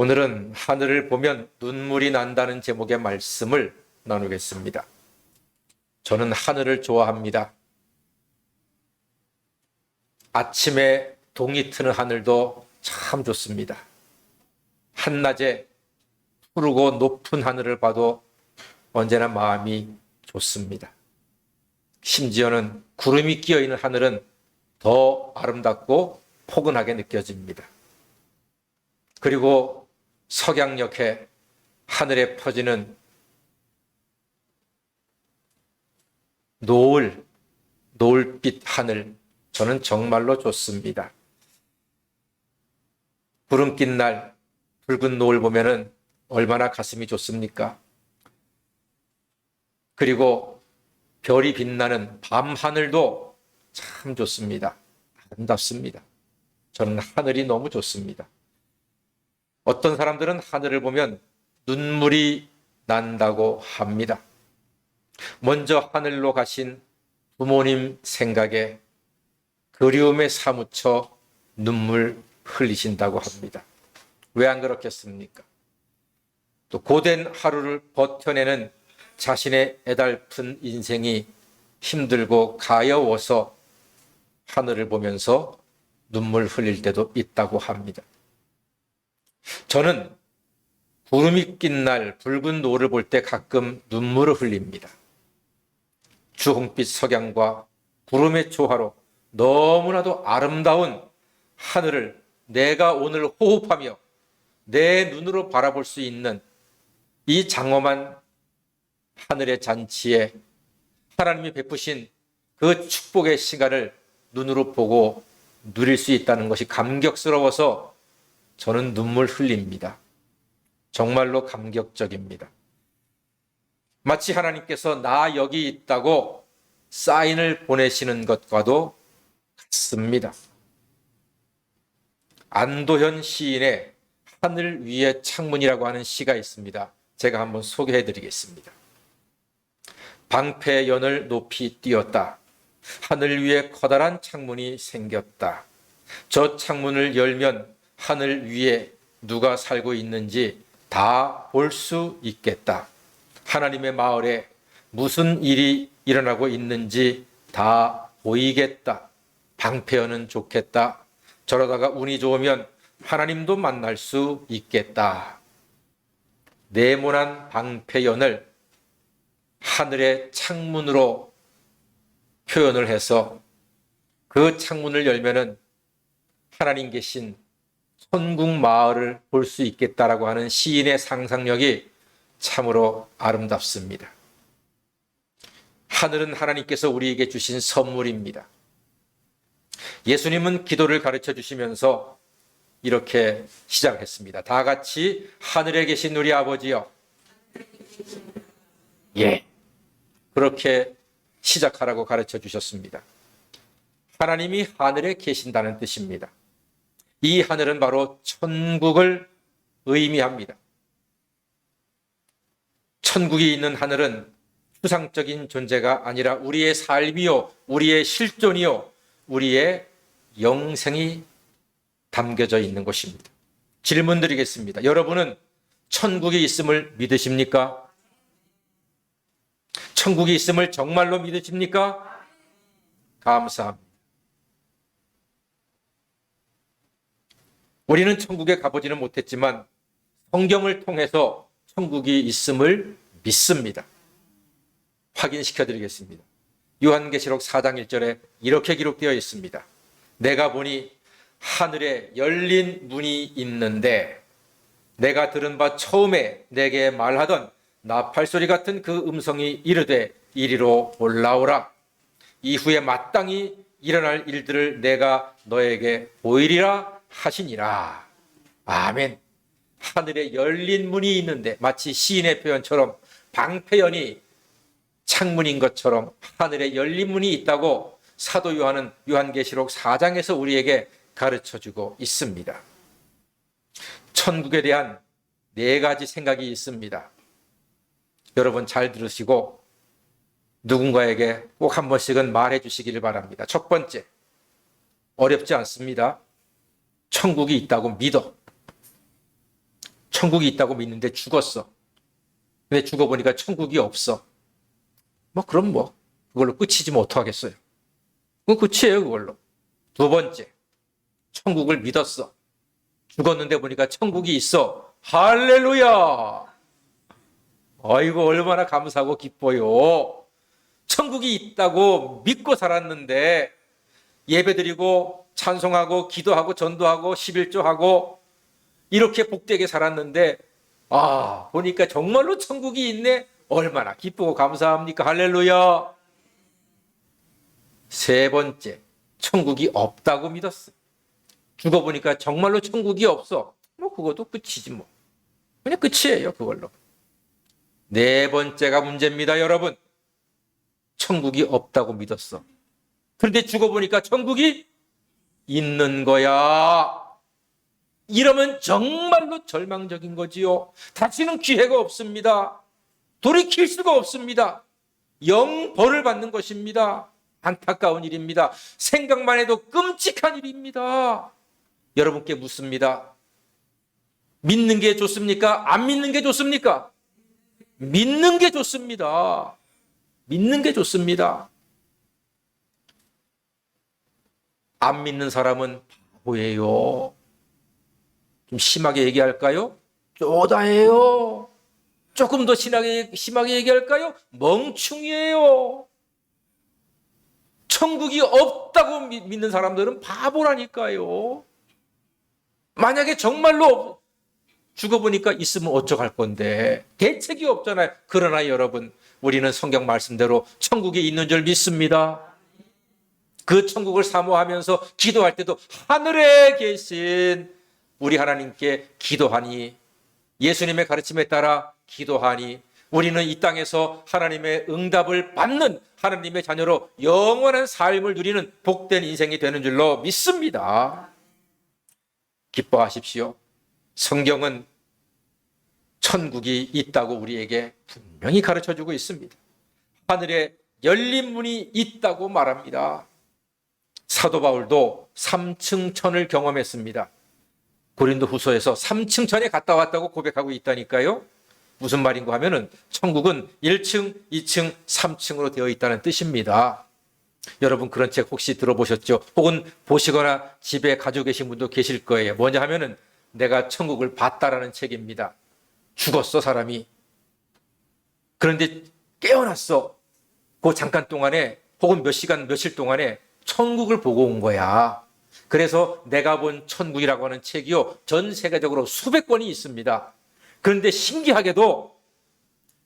오늘은 하늘을 보면 눈물이 난다는 제목의 말씀을 나누겠습니다. 저는 하늘을 좋아합니다. 아침에 동이 트는 하늘도 참 좋습니다. 한낮에 푸르고 높은 하늘을 봐도 언제나 마음이 좋습니다. 심지어는 구름이 끼어 있는 하늘은 더 아름답고 포근하게 느껴집니다. 그리고 석양역에 하늘에 퍼지는 노을, 노을빛 하늘, 저는 정말로 좋습니다. 구름 낀 날, 붉은 노을 보면은 얼마나 가슴이 좋습니까? 그리고 별이 빛나는 밤 하늘도 참 좋습니다. 아름답습니다. 저는 하늘이 너무 좋습니다. 어떤 사람들은 하늘을 보면 눈물이 난다고 합니다. 먼저 하늘로 가신 부모님 생각에 그리움에 사무쳐 눈물 흘리신다고 합니다. 왜 안 그렇겠습니까? 또 고된 하루를 버텨내는 자신의 애달픈 인생이 힘들고 가여워서 하늘을 보면서 눈물 흘릴 때도 있다고 합니다. 저는 구름이 낀 날 붉은 노을을 볼때 가끔 눈물을 흘립니다. 주홍빛 석양과 구름의 조화로 너무나도 아름다운 하늘을 내가 오늘 호흡하며 내 눈으로 바라볼 수 있는 이 장엄한 하늘의 잔치에 하나님이 베푸신 그 축복의 시간을 눈으로 보고 누릴 수 있다는 것이 감격스러워서 저는 눈물 흘립니다. 정말로 감격적입니다. 마치 하나님께서 나 여기 있다고 사인을 보내시는 것과도 같습니다. 안도현 시인의 하늘 위의 창문이라고 하는 시가 있습니다. 제가 한번 소개해 드리겠습니다. 방패 연을 높이 띄었다. 하늘 위에 커다란 창문이 생겼다. 저 창문을 열면 하늘 위에 누가 살고 있는지 다 볼 수 있겠다. 하나님의 마을에 무슨 일이 일어나고 있는지 다 보이겠다. 방패연은 좋겠다. 저러다가 운이 좋으면 하나님도 만날 수 있겠다. 네모난 방패연을 하늘의 창문으로 표현을 해서 그 창문을 열면은 하나님 계신 천국 마을을 볼 수 있겠다라고 하는 시인의 상상력이 참으로 아름답습니다. 하늘은 하나님께서 우리에게 주신 선물입니다. 예수님은 기도를 가르쳐 주시면서 이렇게 시작했습니다. 다 같이 하늘에 계신 우리 아버지여. 예. 그렇게 시작하라고 가르쳐 주셨습니다. 하나님이 하늘에 계신다는 뜻입니다. 이 하늘은 바로 천국을 의미합니다. 천국이 있는 하늘은 추상적인 존재가 아니라 우리의 삶이요, 우리의 실존이요, 우리의 영생이 담겨져 있는 곳입니다. 질문 드리겠습니다. 여러분은 천국이 있음을 믿으십니까? 천국이 있음을 정말로 믿으십니까? 감사합니다. 우리는 천국에 가보지는 못했지만 성경을 통해서 천국이 있음을 믿습니다. 확인시켜 드리겠습니다. 요한계시록 4장 1절에 이렇게 기록되어 있습니다. 내가 보니 하늘에 열린 문이 있는데 내가 들은 바 처음에 내게 말하던 나팔 소리 같은 그 음성이 이르되 이리로 올라오라. 이후에 마땅히 일어날 일들을 내가 너에게 보이리라 하시니라. 아멘. 하늘에 열린 문이 있는데 마치 시인의 표현처럼 방패연이 창문인 것처럼 하늘에 열린 문이 있다고 사도 요한은 요한계시록 4장에서 우리에게 가르쳐 주고 있습니다. 천국에 대한 네 가지 생각이 있습니다. 여러분 잘 들으시고 누군가에게 꼭 한 번씩은 말해 주시기를 바랍니다. 첫 번째, 어렵지 않습니다. 천국이 있다고 믿어. 천국이 있다고 믿는데 죽었어. 근데 죽어보니까 천국이 없어. 뭐 그럼 뭐 그걸로 끝이지 뭐 어떡하겠어요. 그건 끝이에요 그걸로. 두 번째 천국을 믿었어. 죽었는데 보니까 천국이 있어. 할렐루야. 아이고 얼마나 감사하고 기뻐요. 천국이 있다고 믿고 살았는데 예배드리고 찬송하고 기도하고 전도하고 11조하고 이렇게 복되게 살았는데 아 보니까 정말로 천국이 있네. 얼마나 기쁘고 감사합니까? 할렐루야. 세 번째 천국이 없다고 믿었어 죽어보니까 정말로 천국이 없어. 뭐 그것도 끝이지 뭐. 그냥 끝이에요 그걸로. 네 번째가 문제입니다 여러분. 천국이 없다고 믿었어 그런데 죽어보니까 천국이 있는 거야 이러면 정말로 절망적인 거지요. 다시는 기회가 없습니다. 돌이킬 수가 없습니다. 영 벌을 받는 것입니다. 안타까운 일입니다. 생각만 해도 끔찍한 일입니다. 여러분께 묻습니다. 믿는 게 좋습니까? 안 믿는 게 좋습니까? 믿는 게 좋습니다. 믿는 게 좋습니다. 안 믿는 사람은 바보예요. 좀 심하게 얘기할까요? 쪼다예요. 조금 더 심하게, 심하게 얘기할까요? 멍충이에요. 천국이 없다고 미- 믿는 사람들은 바보라니까요. 만약에 정말로 죽어보니까 있으면 어쩌할 건데 대책이 없잖아요. 그러나 여러분 우리는 성경 말씀대로 천국에 있는 줄 믿습니다. 그 천국을 사모하면서 기도할 때도 하늘에 계신 우리 하나님께 기도하니 예수님의 가르침에 따라 기도하니 우리는 이 땅에서 하나님의 응답을 받는 하나님의 자녀로 영원한 삶을 누리는 복된 인생이 되는 줄로 믿습니다. 기뻐하십시오. 성경은 천국이 있다고 우리에게 분명히 가르쳐 주고 있습니다. 하늘에 열린 문이 있다고 말합니다. 사도 바울도 3층 천을 경험했습니다. 고린도 후서에서 3층 천에 갔다 왔다고 고백하고 있다니까요. 무슨 말인가 하면은 천국은 1층, 2층, 3층으로 되어 있다는 뜻입니다. 여러분 그런 책 혹시 들어보셨죠? 혹은 보시거나 집에 가지고 계신 분도 계실 거예요. 뭐냐 하면은 내가 천국을 봤다라는 책입니다. 죽었어 사람이. 그런데 깨어났어. 그 잠깐 동안에 혹은 몇 시간 며칠 동안에 천국을 보고 온 거야. 그래서 내가 본 천국이라고 하는 책이요. 전 세계적으로 수백 권이 있습니다. 그런데 신기하게도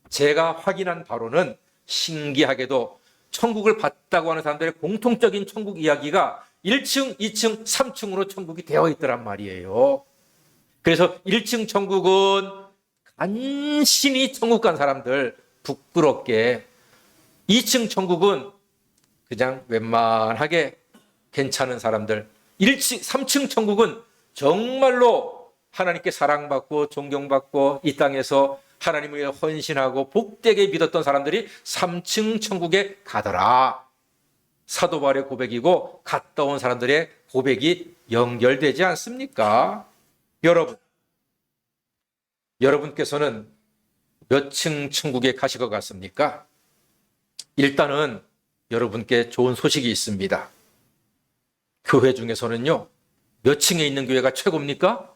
제가 확인한 바로는 신기하게도 천국을 봤다고 하는 사람들의 공통적인 천국 이야기가 1층, 2층, 3층으로 천국이 되어 있더란 말이에요. 그래서 1층 천국은 간신히 천국 간 사람들 부끄럽게 2층 천국은 그냥 웬만하게 괜찮은 사람들 1층, 3층 천국은 정말로 하나님께 사랑받고 존경받고 이 땅에서 하나님을 헌신하고 복되게 믿었던 사람들이 3층 천국에 가더라. 사도 바울의 고백이고 갔다 온 사람들의 고백이 연결되지 않습니까? 여러분, 여러분께서는 몇 층 천국에 가실 것 같습니까? 일단은 여러분께 좋은 소식이 있습니다. 교회 중에서는요, 몇 층에 있는 교회가 최고입니까?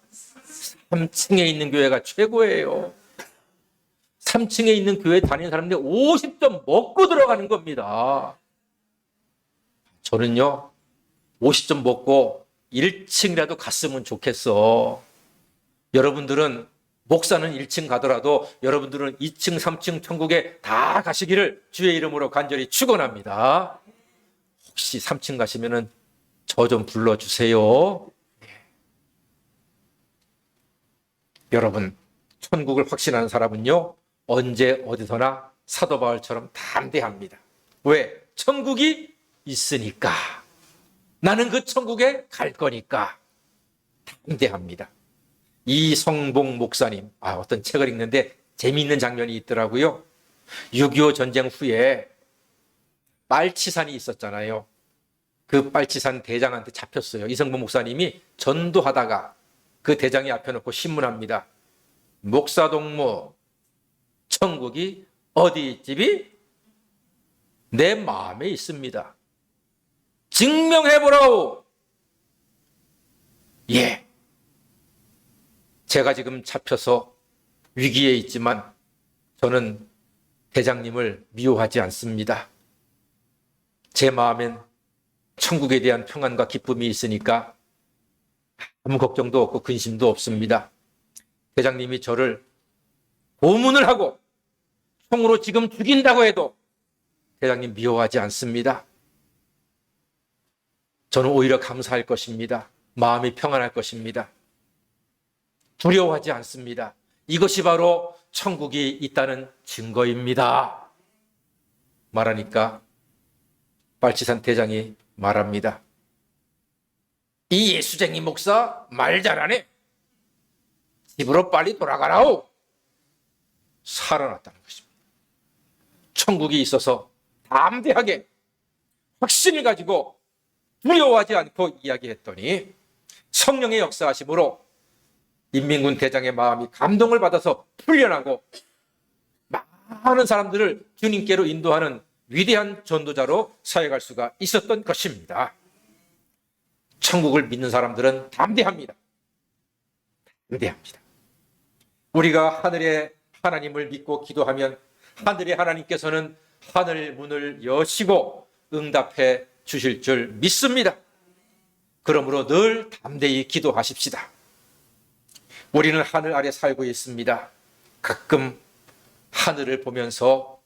3층에 있는 교회가 최고예요. 3층에 있는 교회 다니는 사람들이 50점 먹고 들어가는 겁니다. 저는요, 50점 먹고 1층이라도 갔으면 좋겠어. 여러분들은 목사는 1층 가더라도 여러분들은 2층, 3층 천국에 다 가시기를 주의 이름으로 간절히 축원합니다. 혹시 3층 가시면은 저 좀 불러 주세요. 예. 여러분, 천국을 확신하는 사람은요, 언제 어디서나 사도 바울처럼 담대합니다. 왜? 천국이 있으니까. 나는 그 천국에 갈 거니까. 담대합니다. 이성봉 목사님, 아, 어떤 책을 읽는데 재미있는 장면이 있더라고요. 6.25 전쟁 후에 빨치산이 있었잖아요. 그 빨치산 대장한테 잡혔어요. 이성봉 목사님이 전도하다가 그 대장이 앞에 놓고 신문합니다. 목사 동무 천국이 어디 집이 내 마음에 있습니다. 증명해 보라오. 예. 제가 지금 잡혀서 위기에 있지만 저는 대장님을 미워하지 않습니다. 제 마음엔 천국에 대한 평안과 기쁨이 있으니까 아무 걱정도 없고 근심도 없습니다. 대장님이 저를 고문을 하고 총으로 지금 죽인다고 해도 대장님 미워하지 않습니다. 저는 오히려 감사할 것입니다. 마음이 평안할 것입니다. 두려워하지 않습니다. 이것이 바로 천국이 있다는 증거입니다. 말하니까 빨치산 대장이 말합니다. 이 예수쟁이 목사 말 잘하네. 집으로 빨리 돌아가라오. 살아났다는 것입니다. 천국이 있어서 담대하게 확신을 가지고 두려워하지 않고 이야기했더니 성령의 역사하심으로 인민군 대장의 마음이 감동을 받아서 풀려나고 많은 사람들을 주님께로 인도하는 위대한 전도자로 사역할 수가 있었던 것입니다. 천국을 믿는 사람들은 담대합니다. 담대합니다. 우리가 하늘의 하나님을 믿고 기도하면 하늘의 하나님께서는 하늘 문을 여시고 응답해 주실 줄 믿습니다. 그러므로 늘 담대히 기도하십시다. 우리는 하늘 아래 살고 있습니다. 가끔 하늘을 보면서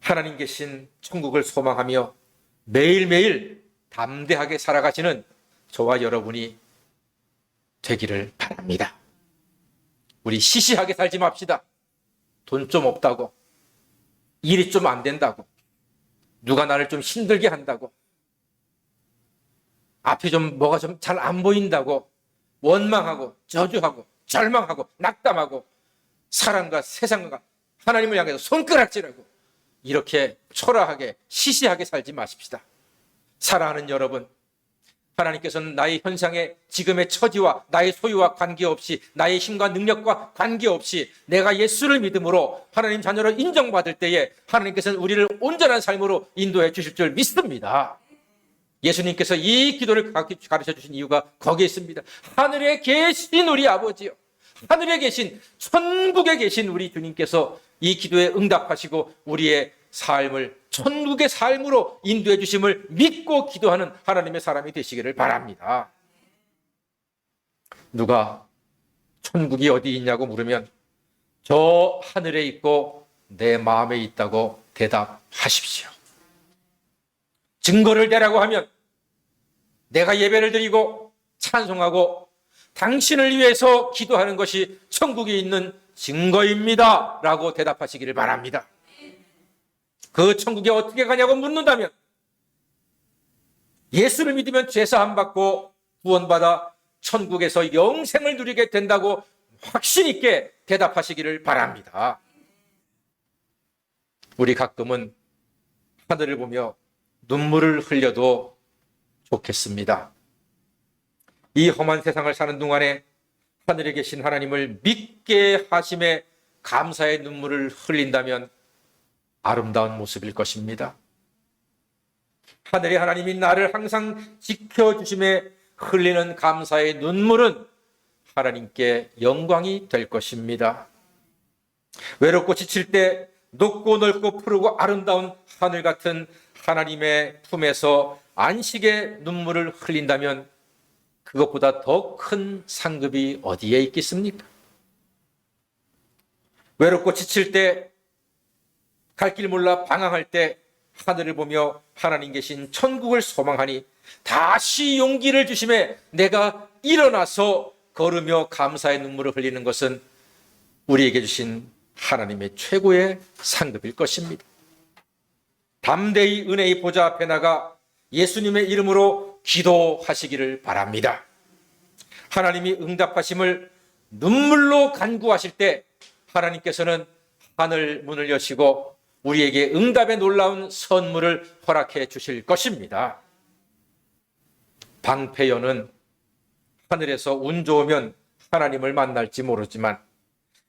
하나님 계신 천국을 소망하며 매일매일 담대하게 살아가시는 저와 여러분이 되기를 바랍니다. 우리 시시하게 살지 맙시다. 돈 좀 없다고. 일이 좀 안 된다고. 누가 나를 좀 힘들게 한다고. 앞에 좀 뭐가 좀 잘 안 보인다고. 원망하고, 저주하고, 절망하고, 낙담하고, 사람과 세상과 하나님을 향해서 손가락질하고, 이렇게 초라하게, 시시하게 살지 마십시다. 사랑하는 여러분, 하나님께서는 나의 현상에 지금의 처지와 나의 소유와 관계없이 나의 힘과 능력과 관계없이 내가 예수를 믿음으로 하나님 자녀로 인정받을 때에 하나님께서는 우리를 온전한 삶으로 인도해 주실 줄 믿습니다. 예수님께서 이 기도를 가르쳐 주신 이유가 거기에 있습니다. 하늘에 계신 우리 아버지요. 하늘에 계신 천국에 계신 우리 주님께서 이 기도에 응답하시고 우리의 삶을 천국의 삶으로 인도해 주심을 믿고 기도하는 하나님의 사람이 되시기를 바랍니다. 누가 천국이 어디 있냐고 물으면 저 하늘에 있고 내 마음에 있다고 대답하십시오. 증거를 대라고 하면 내가 예배를 드리고 찬송하고 당신을 위해서 기도하는 것이 천국에 있는 증거입니다. 라고 대답하시기를 바랍니다. 그 천국에 어떻게 가냐고 묻는다면 예수를 믿으면 죄사함 받고 구원받아 천국에서 영생을 누리게 된다고 확신 있게 대답하시기를 바랍니다. 우리 가끔은 하늘을 보며 눈물을 흘려도 좋겠습니다. 이 험한 세상을 사는 동안에 하늘에 계신 하나님을 믿게 하심에 감사의 눈물을 흘린다면 아름다운 모습일 것입니다. 하늘의 하나님이 나를 항상 지켜주심에 흘리는 감사의 눈물은 하나님께 영광이 될 것입니다. 외롭고 지칠 때 높고 넓고 푸르고 아름다운 하늘 같은 하나님의 품에서 안식의 눈물을 흘린다면 그것보다 더 큰 상급이 어디에 있겠습니까? 외롭고 지칠 때 갈 길 몰라 방황할 때 하늘을 보며 하나님 계신 천국을 소망하니 다시 용기를 주심에 내가 일어나서 걸으며 감사의 눈물을 흘리는 것은 우리에게 주신 하나님의 최고의 상급일 것입니다. 담대히 은혜의 보좌 앞에 나가 예수님의 이름으로 기도하시기를 바랍니다. 하나님이 응답하심을 눈물로 간구하실 때 하나님께서는 하늘 문을 여시고 우리에게 응답의 놀라운 선물을 허락해 주실 것입니다. 방패연은 하늘에서 운 좋으면 하나님을 만날지 모르지만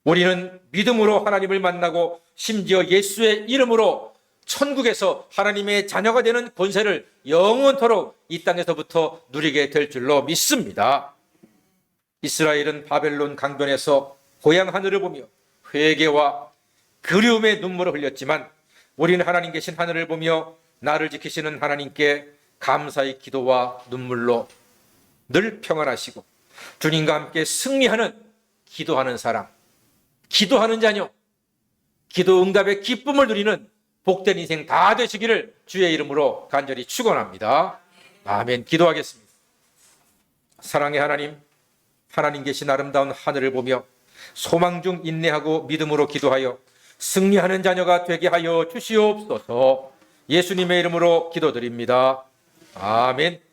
우리는 믿음으로 하나님을 만나고 심지어 예수의 이름으로 천국에서 하나님의 자녀가 되는 권세를 영원토록 이 땅에서부터 누리게 될 줄로 믿습니다. 이스라엘은 바벨론 강변에서 고향 하늘을 보며 회개와 그리움의 눈물을 흘렸지만 우리는 하나님 계신 하늘을 보며 나를 지키시는 하나님께 감사의 기도와 눈물로 늘 평안하시고 주님과 함께 승리하는 기도하는 사람, 기도하는 자녀, 기도 응답의 기쁨을 누리는 복된 인생 다 되시기를 주의 이름으로 간절히 축원합니다. 아멘. 기도하겠습니다. 사랑의 하나님, 하나님 계신 아름다운 하늘을 보며 소망 중 인내하고 믿음으로 기도하여 승리하는 자녀가 되게 하여 주시옵소서. 예수님의 이름으로 기도드립니다. 아멘.